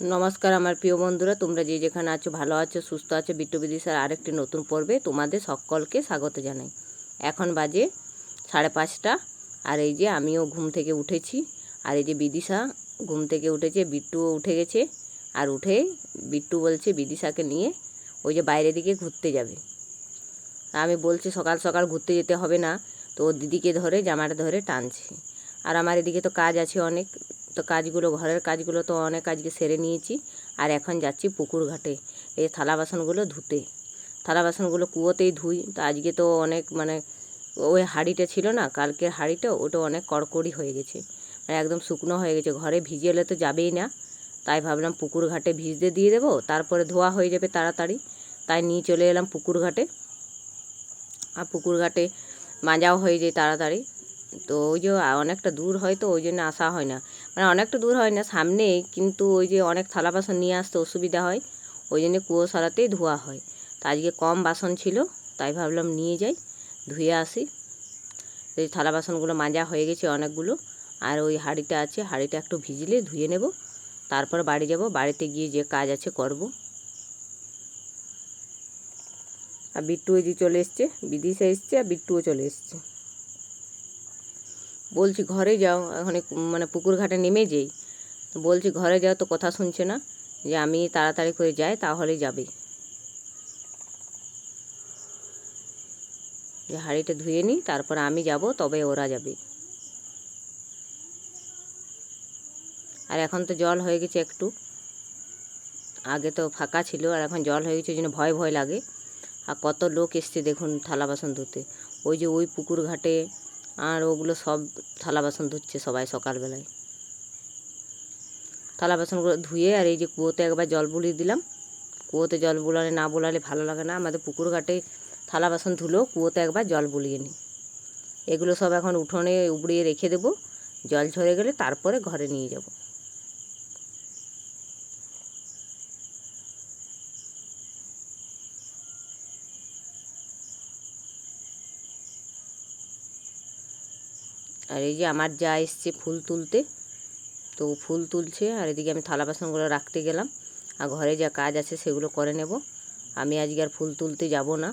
নমস্কার আমার প্রিয় বন্ধুরা, তোমরা যে যেখানে আছো, ভালো আছো, সুস্থ আছো, বিট্টু বিদিশার আরেকটি নতুন পর্বে তোমাদের সকলকে স্বাগত জানাই। এখন বাজে সাড়ে পাঁচটা, আর এই যে আমিও ঘুম থেকে উঠেছি, আর এই যে বিদিশা ঘুম থেকে উঠেছে, বিট্টুও উঠে গেছে, আর উঠে বিট্টু বলছে বিদিশাকে নিয়ে ওই যে বাইরে দিকে ঘুরতে যাবে। আমি বলছি সকাল সকাল ঘুরতে যেতে হবে না, তো ওর দিদিকে ধরে জামাটা ধরে টানছে। আর আমার এদিকে তো কাজ আছে অনেক তো কাজগুলো, ঘরের কাজগুলো তো অনেক আজকে সেরে নিয়েছি। আর এখন যাচ্ছি পুকুর ঘাটে, এই থালা বাসনগুলো ধুতে। থালা বাসনগুলো কুয়োতেই ধুই। তো আজকে তো অনেক মানে ওই হাঁড়িটা ছিল না, কালকের হাঁড়িটা, ওটা অনেক কড়কড়ি হয়ে গেছে। মানে একদম শুকনো হয়ে গেছে, ঘরে ভিজে এলে তো যাবেই না। তাই ভাবলাম পুকুর ঘাটে ভিজতে দিয়ে দেবো, তারপরে ধোয়া হয়ে যাবে তাড়াতাড়ি। তাই নিয়ে চলে এলাম পুকুর ঘাটে। আর পুকুর ঘাটে মাজাও হয়ে যায় তাড়াতাড়ি। তো ওই যে অনেকটা দূর হয় তো, ওই জন্য আসা হয় না। মানে অনেকটা দূর হয় না, সামনেই কিন্তু ওই যে অনেক থালা বাসন নিয়ে আসতে অসুবিধা হয়, ওই জন্য কুয়ো সারাতেই ধোয়া হয়। তো আজকে কম বাসন ছিল, তাই ভাবলাম নিয়ে যাই, ধুয়ে আসি। এই থালা বাসনগুলো মাজা হয়ে গেছে অনেকগুলো, আর ওই হাঁড়িটা আছে, হাঁড়িটা একটু ভিজলে ধুয়ে নেব, তারপর বাড়ি যাব, বাড়িতে গিয়ে যে কাজ আছে করব। আর বিট্টু ওই যে চলে এসছে, বিদিশা এসছে আর বিট্টুও চলে এসছে। বলছি, ঘরে যাও। এখন মানে পুকুর ঘাটে নেমে যেই, বলছি, ঘরে যাও, তো কথা শুনছে না যে আমি তাড়াতাড়ি করে যাই, তাহলে যাবে। যে হাঁড়িটা ধুয়ে নিই তারপর আমি যাব, তবে ওরা যাবে। আর এখন তো জল হয়ে গেছে একটু। আগে তো ফাঁকা ছিল, আর এখন জল হয়ে গেছে, ওই জন্য ভয় ভয় লাগে। আর কত লোক এসছে দেখুন থালা বাসন ধুতে। ওই যে ওই পুকুর ঘাটে আর ওগুলো সব থালা বাসন ধুচ্ছে সবাই সকালবেলায়। থালা বাসনগুলো ধুয়ে আর এই যে কুয়োতে একবার জল বুলিয়ে দিলাম। কুয়োতে জল বোলালে না বোলালে ভালো লাগে না। আমাদের পুকুর ঘাটে থালা বাসন ধুলো কুয়োতে একবার জল বুলিয়ে নিই। এগুলো সব এখন উঠোনে উবড়িয়ে রেখে দেবো। জল ঝরে গেলে তারপরে ঘরে নিয়ে যাব। আর এই যে আমার যা এসছে ফুল তুলতে, তো ফুল তুলছে আর এদিকে আমি থালা বাসনগুলো রাখতে গেলাম। আর ঘরে যা কাজ আছে সেগুলো করে নেব। আমি আজকে আর ফুল তুলতে যাব না।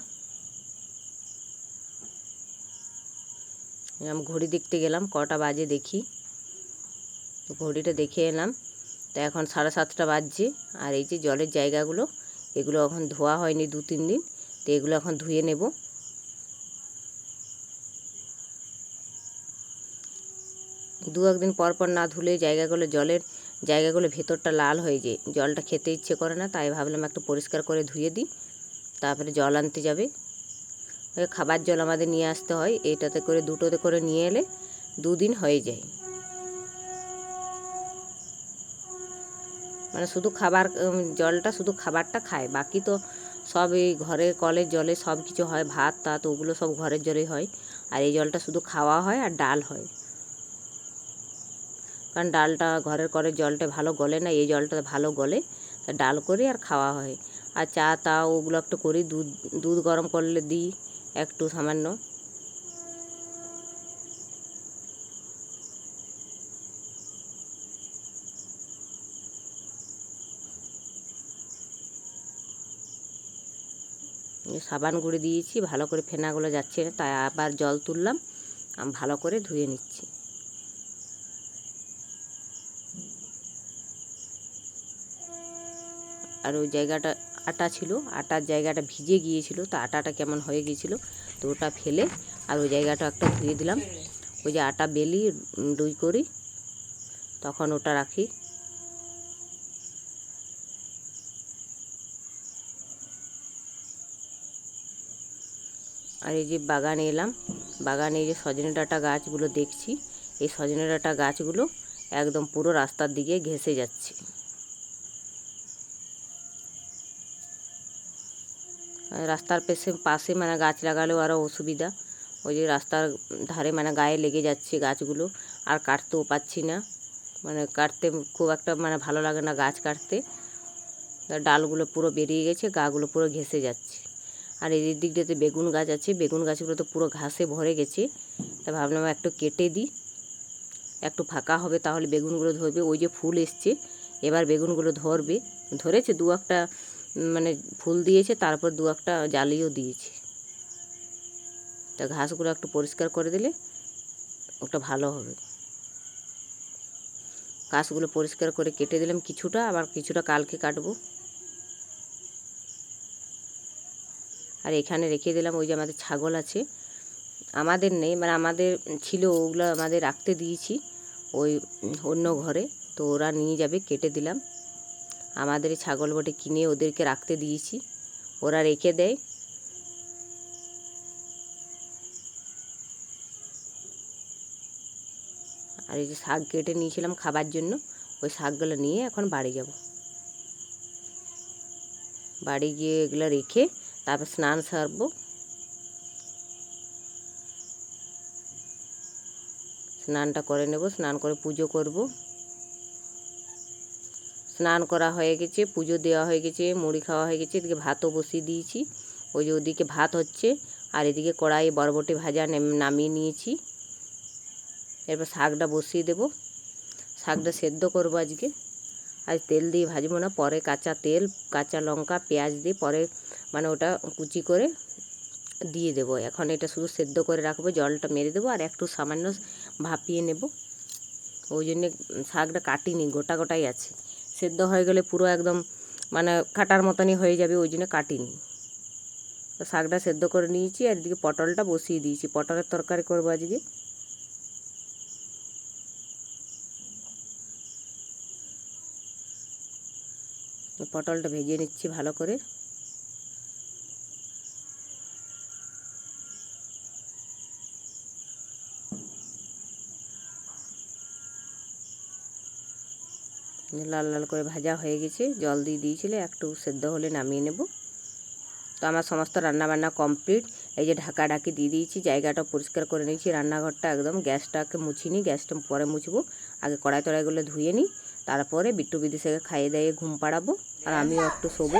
আমি ঘড়ি দেখতে গেলাম, কটা বাজে দেখি। ঘড়িটা দেখে এলাম। তো এখন সাড়ে সাতটা বাজছে আর এই যে জলের জায়গাগুলো, এগুলো এখন ধোয়া হয়নি দু তিন দিন। তো এগুলো এখন ধুয়ে নেব। দু একদিন পর পর না ধুলে জায়গাগুলো জলের জায়গাগুলো ভেতরটা লাল হয়ে যায়। জলটা খেতে ইচ্ছে করে না, তাই ভাবলাম একটু পরিষ্কার করে ধুয়ে দিই, তারপরে জল আনতে যাবে। খাবার জল আমাদের নিয়ে আসতে হয়, এটাতে করে দুটোতে করে নিয়ে এলে দুদিন হয়ে যায়। মানে শুধু খাবার জলটা শুধু খাবারটা খায়, বাকি তো সব এই ঘরের কলের জলে সব কিছু হয়, ভাত টাত ওগুলো সব ঘরের জলেই হয়। আর এই জলটা শুধু খাওয়া হয় আর ডাল হয়। কারণ ডালটা ঘরের কলের জলটা ভালো গলে না, এই জলটা ভালো গলে তা ডাল করে আর খাওয়া হয়। আর চা, তা ওগুলো একটু করি, দুধ দুধ গরম করলে দিই একটু সামান্য। সাবান গুঁড়ে দিয়েছি, ভালো করে ফেনাগুলো যাচ্ছে না, তাই আবার জল তুললাম, আমি ভালো করে ধুয়ে নিচ্ছি। আর ওই জায়গাটা আটা ছিল, আটার জায়গাটা ভিজে গিয়েছিল, তো আটাটা কেমন হয়ে গিয়েছিল, তো ওটা ফেলে আর ওই জায়গাটা একটা ধুয়ে দিলাম। ওই যে আটা বেলি ডুই করি, তখন ওটা রাখি। আর এই যে বাগানে এলাম, বাগানে এই যে সজনে ডাঁটা গাছগুলো দেখছি, এই সজনে ডাঁটা গাছগুলো একদম পুরো রাস্তার দিকে ঘেঁষে যাচ্ছে। রাস্তার পাশে পাশে মানে গাছ লাগালেও আরও অসুবিধা। ওই যে রাস্তার ধারে মানে গায়ে লেগে যাচ্ছে গাছগুলো। আর কাটতেও পাচ্ছি না। মানে কাটতে খুব একটা মানে ভালো লাগে না গাছ কাটতে। ডালগুলো পুরো বেরিয়ে গেছে, গাগুলো পুরো ঘেসে যাচ্ছে। আর এই দিকটাতে বেগুন গাছ আছে। বেগুন গাছগুলো তো পুরো ঘাসে ভরে গেছে। তা ভাবলাম একটু কেটে দিই। একটু ফাঁকা হবে তাহলে বেগুনগুলো ধরবে। ওই যে ফুল এসছে, এবার বেগুনগুলো ধরবে। ধরেছে দু একটা মানে ফুল দিয়েছে, তারপর দু একটা জালিও দিয়েছে। তা ঘাসগুলো একটু পরিষ্কার করে দিলে ওটা ভালো হবে। ঘাসগুলো পরিষ্কার করে কেটে দিলাম কিছুটা, আবার কিছুটা কালকে কাটবো। আর এখানে রেখে দিলাম ওই যে আমাদের ছাগল আছে। আমাদের নেই মানে আমাদের ছিল, ওগুলো আমাদের রাখতে দিয়েছি ওই অন্য ঘরে, তো ওরা নিয়ে যাবে, কেটে দিলাম। আমাদের ছাগল বটে কিনে ওদেরকে রাখতে দিয়েছি। ওরা রেখে দেয়। আর এই যে শাক কেটে নিয়েছিলাম খাবার জন্য, ওই শাকগুলো নিয়ে এখন বাড়ি যাব। বাড়ি গিয়ে এগুলো রেখে তারপর স্নান সারবো। স্নানটা করে নেব, স্নান করে পুজো করব। স্নান করা হয়ে গেছে, পুজো দেওয়া হয়ে গেছে, মুড়ি খাওয়া হয়ে গেছে, এদিকে ভাতও বসিয়ে দিয়েছি। ওই যে ওদিকে ভাত হচ্ছে, আর এদিকে কড়াই বরবটি ভাজা নেম- নামিয়ে নিয়েছি। এরপর শাকটা বসিয়ে দেব। শাকটা সেদ্ধ করব আজকে। আজ তেল দিয়ে ভাজবো না, পরে কাঁচা তেল, কাঁচা লঙ্কা, পেঁয়াজ দিয়ে পরে মানে ওটা কুচি করে দিয়ে দেবো। এখন এটা শুধু সেদ্ধ করে রাখব, জলটা মেরে দেবো আর একটু সামান্য ভাপিয়ে নেব। ওই জন্যে শাকটা কাটিনি, গোটা গোটাই আছে। সেদ্ধ হয়ে গেলে পুরো একদম মানে কাটার মতনই হয়ে যাবে, ওই জন্য কাটিনি। তো শাকটা সেদ্ধ করে নিয়েছি আর এদিকে পটলটা বসিয়ে দিয়েছি। পটলের তরকারি করব আজকে। পটলটা ভেজে নিচ্ছি ভালো করে। লাল লাল করে ভাজা হয়ে গেছে। জল দিয়ে দিয়েছিলে, একটু সেদ্ধ হলে নামিয়ে নেব। তো আমার সমস্ত রান্নাবান্না কমপ্লিট। এই যে ঢাকা ঢাকি দিয়ে দিয়েছি, জায়গাটা পরিষ্কার করে নিয়েছি। রান্নাঘরটা একদম গ্যাসটাকে মুছিনি গ্যাসটা পরে মুছবো। আগে কড়াই টড়াইগুলো ধুয়ে নিই, তারপরে বিট্টু বিদিশাকে খাইয়ে দাইয়ে ঘুম পাড়াবো। আর আমিও একটু শোবো।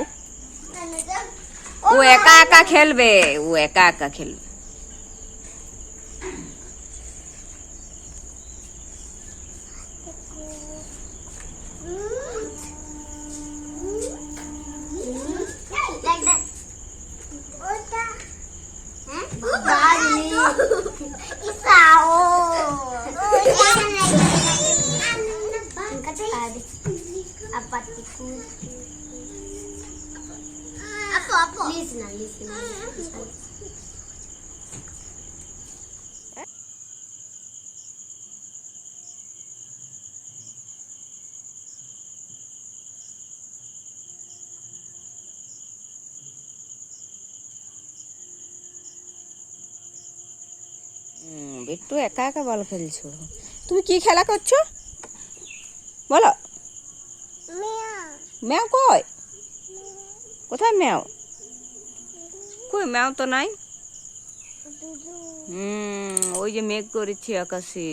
ও একা একা খেলবে, ও একা একা খেলবে। Bali. Isao. Apa-apa. Listen, listen. listen. Bittu একা একা বল খেলছো। তুমি কি খেলা করছ? বলো। ম্যাও। কই? কোথায় ম্যাও? কই ম্যাও তো নাই? হুম ওই যে মেঘ করেছে আকাশে।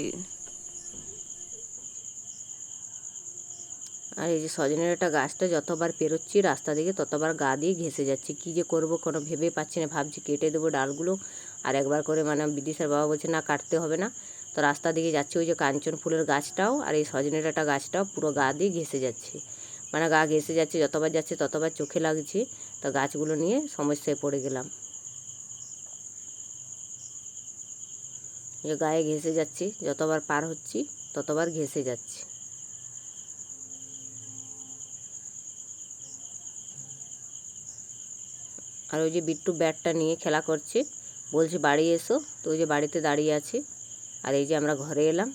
আর এই যে সজনের একটা গাছটা যতবার পেরোচ্ছি রাস্তা দিকে ততবার গা দিয়ে ঘেসে যাচ্ছে। কি যে করব কোনো ভেবে পাচ্ছি না। ভাবছি কেটে দেবো ডালগুলো। আর একবার করে মানে বিদিশার বাবা বলছে, না, কাটতে হবে না। তো রাস্তা দিকে যাচ্ছে ওই যে কাঞ্চন ফুলের গাছটাও আর এই সজনেরটা গাছটাও পুরো গা দিয়ে ঘেসে যাচ্ছে। মানে গা ঘেসে যাচ্ছে, যতবার যাচ্ছে ততবার চোখে লাগছে। তো গাছগুলো নিয়ে সমস্যায় পড়ে গেলাম। যে গায়ে ঘেসে যাচ্ছে, যতবার পার হচ্ছি ততবার ঘেসে যাচ্ছে। আর ওই যে বিট্টু ব্যাটটা নিয়ে খেলা করছে। বলছে বাড়ি এসো। তো ওই যে বাড়িতে দাঁড়িয়ে আছে। আর এই যে আমরা ঘরে এলাম।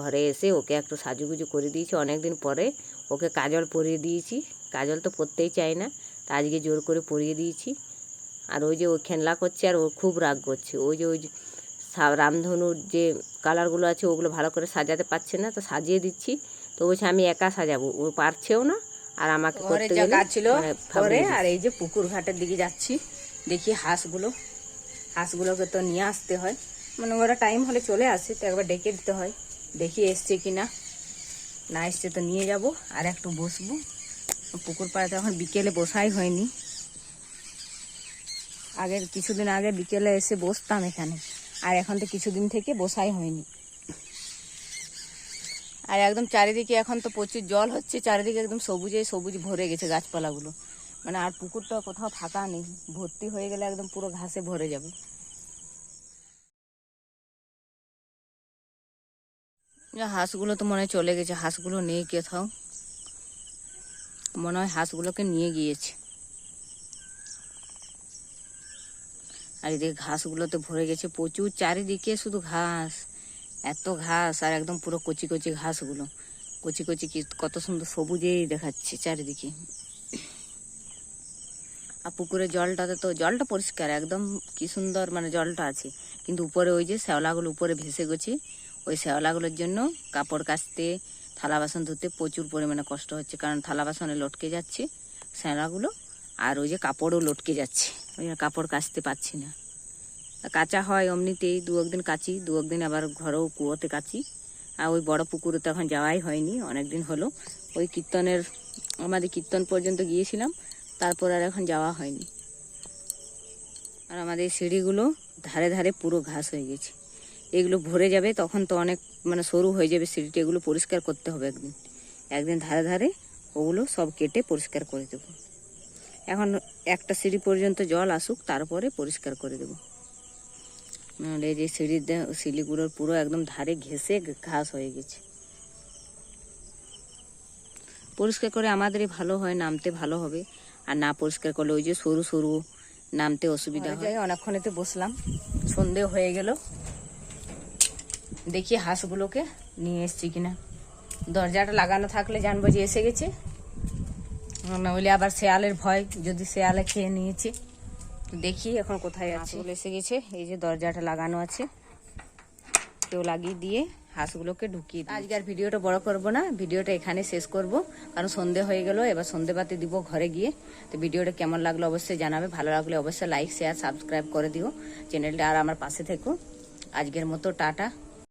ঘরে এসে ওকে একটু সাজুগুজু করে দিয়েছি। অনেক দিন পরে ওকে কাজল পরিয়ে দিয়েছি। কাজল তো পরতেই চায় না তা আজকে জোর করে পরিয়ে দিয়েছি। আর ওই যে ও খেলা করছে আর ও খুব রাগ করছে। ওই যে ওই রামধনুর যে কালারগুলো আছে ওগুলো ভালো করে সাজাতে পারছে না তো সাজিয়ে দিচ্ছি। তো বলছে আমি একা সাজাবো। ও পারছেও না আর আমাকে করতে গেলে মানে আর এই যে পুকুর ঘাটের দিকে যাচ্ছি। দেখি হাঁসগুলো হাঁসগুলোকে তো নিয়ে আসতে হয়। মানে ওরা টাইম হলে চলে আসে, তো একবার ডেকে দিতে হয়। দেখি এসছে কি না না এসছে তো নিয়ে যাব, আর একটু বসবো। পুকুর পাড়াতে এখন বিকেলে বসাই হয়নি। আগের কিছুদিন আগে বিকেলে এসে বসতাম এখানে, আর এখন তো কিছুদিন থেকে বসাই হয়নি। আর একদম চারিদিকে এখন তো প্রচুর জল হচ্ছে, চারিদিকে একদম সবুজে সবুজ ভরে গেছে গাছপালাগুলো। মানে আর পুকুরটা কোথাও ফাঁকা নেই, ভর্তি হয়ে গেলে একদম পুরো ঘাসে ভরে যাবে। হাঁসগুলো তো মনে হয় চলে গেছে, হাঁসগুলো নেই কোথাও। মনে হয় হাঁসগুলোকে নিয়ে গিয়েছে। আর এদিকে ঘাসগুলোতে ভরে গেছে প্রচুর, চারিদিকে শুধু ঘাস, এত ঘাস আর একদম পুরো কচি কচি ঘাসগুলো। কচি কচি কি কত সুন্দর সবুজেই দেখাচ্ছে চারিদিকে। আর পুকুরের জলটাতে তো, জলটা পরিষ্কার, একদম কি সুন্দর মানে জলটা আছে। কিন্তু উপরে ওই যে শ্যাওলাগুলো উপরে ভেসে গেছে ওই শ্যাওলাগুলোর জন্য কাপড় কাচতে, থালা বাসন ধুতে প্রচুর পরিমাণে কষ্ট হচ্ছে। কারণ থালা বাসনে লটকে যাচ্ছে শ্যাওলাগুলো আর ওই যে কাপড়ও লটকে যাচ্ছে। ওই কাপড় কাচতে পাচ্ছি না। কাঁচা হয় অমনিতেই, দু একদিন কাচি, দু একদিন আবার ঘরেও কুয়োতে কাচি। আর ওই বড় পুকুরে তো এখন যাওয়াই হয়নি অনেক দিন হলো। ওই কীর্তনের, আমাদের কীর্তন পর্যন্ত গিয়েছিলাম, তারপর আর এখন যাওয়া হয়নি। আর আমাদের সিঁড়িগুলো ধারে ধারে পুরো ঘাস হয়ে গেছে। এগুলো ভরে যাবে তখন তো অনেক মানে সরু হয়ে যাবে সিঁড়িটা এগুলো পরিষ্কার করতে হবে একদিন। একদিন ধারে ধারে ওগুলো সব কেটে পরিষ্কার করে দেবো। এখন একটা সিঁড়ি পর্যন্ত জল আসুক তারপরে পরিষ্কার করে দেবো। নাহলে এই যে সিঁড়ির সিঁড়িগুলোর পুরো একদম ধারে ঘেসে ঘাস হয়ে গেছে। পরিষ্কার করে আমাদেরই ভালো হয় নামতে ভালো হবে। আর না পরিষ্কার করলে ওই যে সরু সরু নামতে অসুবিধা হয়। অনেকক্ষণেতে বসলাম সন্ধে হয়ে গেল। দেখি হাঁসগুলোকে নিয়ে এসছি কিনা। দরজাটা লাগানো থাকলে জানব যে এসে গেছে। নইলে আবার শেয়ালের ভয় যদি শেয়ালে খেয়ে নিয়েছে। দেখি এখন কোথায় আছে। এসে গেছে এই যে দরজাটা লাগানো আছে। কেউ লাগিয়ে দিয়ে হাঁসগুলোকে ঢুকিয়ে দিই আজকে আর ভিডিওটা বড় করব না ভিডিওটা এখানে শেষ করব। কারণ সন্ধে হয়ে গেল এবার সন্ধে বাতি দিব ঘরে গিয়ে। তো ভিডিওটা কেমন লাগল অবশ্যই জানাবে ভালো লাগলে অবশ্যই লাইক শেয়ার সাবস্ক্রাইব করে দিও। চ্যানেলটা আর আমার পাশে থেকো। আজকের মতো টাটা।